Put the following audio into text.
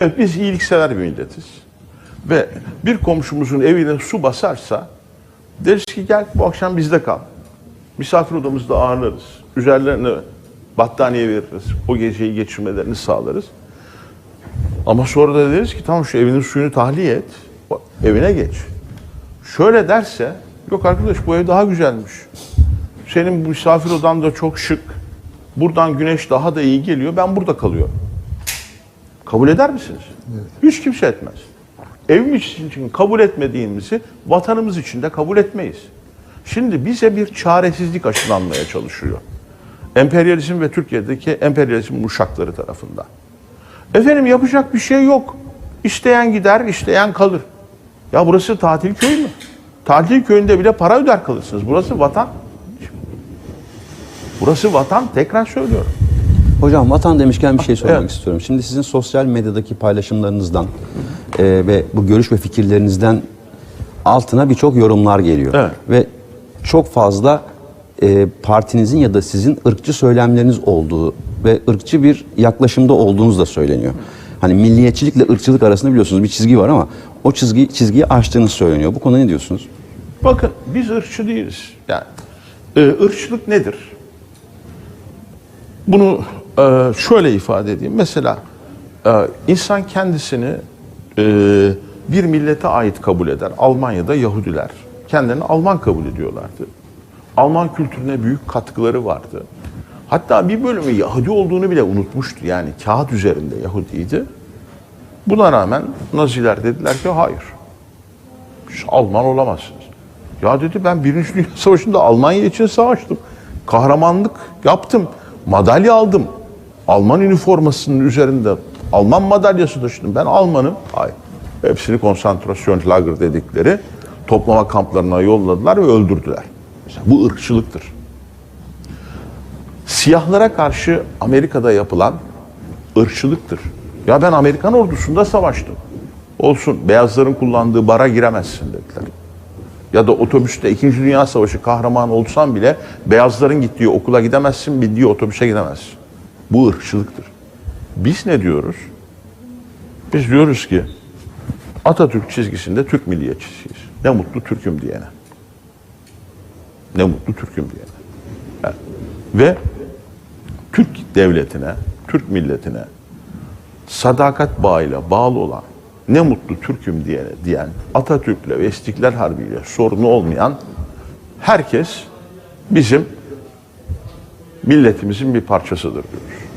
Biz iyiliksever bir milletiz. Ve bir komşumuzun evine su basarsa deriz ki gel bu akşam bizde kal. Misafir odamızda ağırlarız. Üzerlerine battaniye veririz. O geceyi geçirmelerini sağlarız. Ama sonra da deriz ki tamam şu evinin suyunu tahliye et. Evine geç. Şöyle derse yok arkadaş bu ev daha güzelmiş. Senin bu misafir odan da çok şık. Buradan güneş daha da iyi geliyor. Ben burada kalıyorum. Kabul eder misiniz? Hiç kimse etmez. Evimiz için kabul etmediğimizi vatanımız için de kabul etmeyiz. Şimdi bize bir çaresizlik aşılanmaya çalışıyor. Emperyalizm ve Türkiye'deki emperyalizm uşakları tarafından. Efendim yapacak bir şey yok. İsteyen gider, isteyen kalır. Ya burası tatil köyü mü? Tatil köyünde bile para öder kalırsınız. Burası vatan. Burası vatan tekrar söylüyorum. Hocam vatan demişken bir şey sormak Evet. istiyorum. Şimdi sizin sosyal medyadaki paylaşımlarınızdan e, ve bu görüş ve fikirlerinizden altına birçok yorumlar geliyor. Evet. Ve çok fazla e, partinizin ya da sizin ırkçı söylemleriniz olduğu ve ırkçı bir yaklaşımda olduğunuz da söyleniyor. Hani milliyetçilikle ırkçılık arasında biliyorsunuz bir çizgi var ama o çizgi çizgiyi aştığınız söyleniyor. Bu konuda ne diyorsunuz? Bakın biz ırkçı değiliz. Yani e, ırkçılık nedir? Bunu e, şöyle ifade edeyim. Mesela e, insan kendisini e, bir millete ait kabul eder. Almanya'da Yahudiler kendilerini Alman kabul ediyorlardı. Alman kültürüne büyük katkıları vardı. Hatta bir bölümü Yahudi olduğunu bile unutmuştu. Yani kağıt üzerinde Yahudiydi. Buna rağmen Naziler dediler ki hayır. Alman olamazsınız. Ya dedi ben Birinci Dünya Savaşı'nda Almanya için savaştım. Kahramanlık yaptım. Madalya aldım. Alman üniformasının üzerinde Alman madalyası taşıdım. Ben Almanım. Hayır. Hepsini konsantrasyon lager dedikleri toplama kamplarına yolladılar ve öldürdüler. Mesela bu ırkçılıktır. Siyahlara karşı Amerika'da yapılan ırkçılıktır. Ya ben Amerikan ordusunda savaştım. Olsun beyazların kullandığı bara giremezsin dediler. Ya da otobüste 2. Dünya Savaşı kahramanı olsan bile beyazların gittiği okula gidemezsin, bindiği otobüse gidemezsin. Bu ırkçılıktır. Biz ne diyoruz? Biz diyoruz ki Atatürk çizgisinde Türk milliyetçisiyiz. Ne mutlu Türk'üm diyene. Ne mutlu Türk'üm diyene. Ve Türk devletine, Türk milletine sadakat bağıyla bağlı olan ne mutlu Türk'üm diye diyen Atatürk'le ve İstiklal Harbi'yle sorunu olmayan herkes bizim milletimizin bir parçasıdır diyoruz.